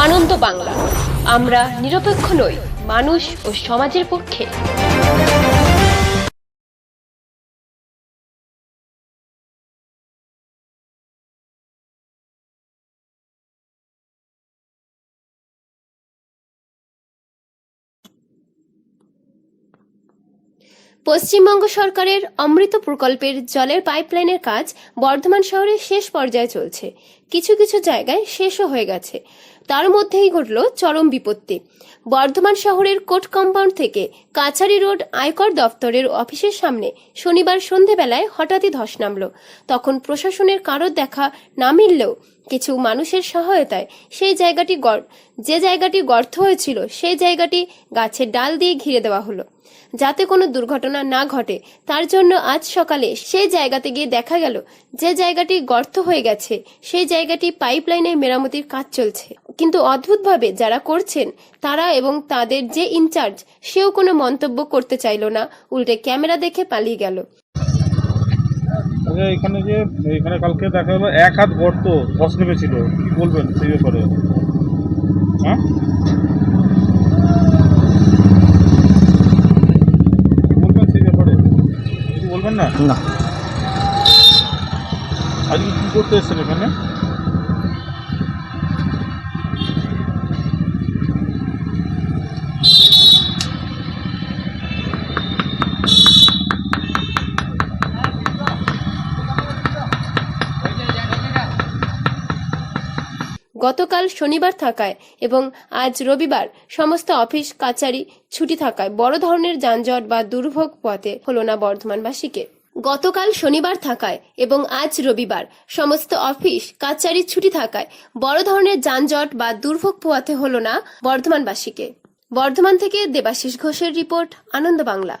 আনন্দ বাংলা। আমরা নিরপেক্ষ নই, মানুষ ও সমাজের পক্ষে। পশ্চিমবঙ্গ সরকারের অমৃত প্রকল্পের জলের পাইপলাইনের কাজ বর্ধমান শহরে শেষ পর্যায়ে চলছে। কিছু কিছু জায়গায় শেষও হয়ে গেছে। তার মধ্যেই ঘটল চরম বিপত্তি। বর্ধমান শহরের কোর্ট কম্পাউন্ড থেকে কাছারি রোড আয়কর দফতরের অফিসের সামনে শনিবার সন্ধেবেলায় হঠাৎই ধস নামল। তখন প্রশাসনের কারোর দেখা না মিললেও কিছু মানুষের সহায়তায় সেই জায়গাটি যে জায়গাটি গর্ত হয়েছিল সেই জায়গাটি গাছের ডাল দিয়ে ঘিরে দেওয়া হলো। যাতে কোনো দুর্ঘটনা না ঘটে, তার জন্য আজ সকালে সেই জায়গাতে গিয়ে দেখা গেল যে জায়গাটি গর্ত হয়ে গেছে, সেই জায়গাটি পাইপলাইনের মেরামতির কাজ চলছে। কিন্তু অদ্ভুতভাবে যারা করছেন তারা এবং তাদের যে ইনচার্জ সেও কোনো মন্তব্য করতে চাইলো না উল্টে ক্যামেরা দেখে পালিয়ে গেল। এখানে যে এখানে কালকে দেখা গেলো এক হাত গর্ত ধস নেমেছিল। কি বলবেন সেই ব্যাপারে? হ্যাঁ? বলবেন সেই ব্যাপারে? বলবেন না? না। আজকে কি করতে এসেছেন এখানে? গতকাল শনিবার থাকায় এবং আজ রবিবার সমস্ত অফিস, কাচারি ছুটি থাকায় বড় ধরনের যানজট বা দুর্ভোগ পথে হলো না বর্ধমানবাসীকে। গতকাল শনিবার থাকায় এবং আজ রবিবার সমস্ত অফিস, কাচারি ছুটি থাকায় বড় ধরনের যানজট বা দুর্ভোগ পোয়াতে হলো না বর্ধমানবাসীকে। বর্ধমান থেকে দেবাশিস ঘোষের রিপোর্ট, আনন্দ বাংলা।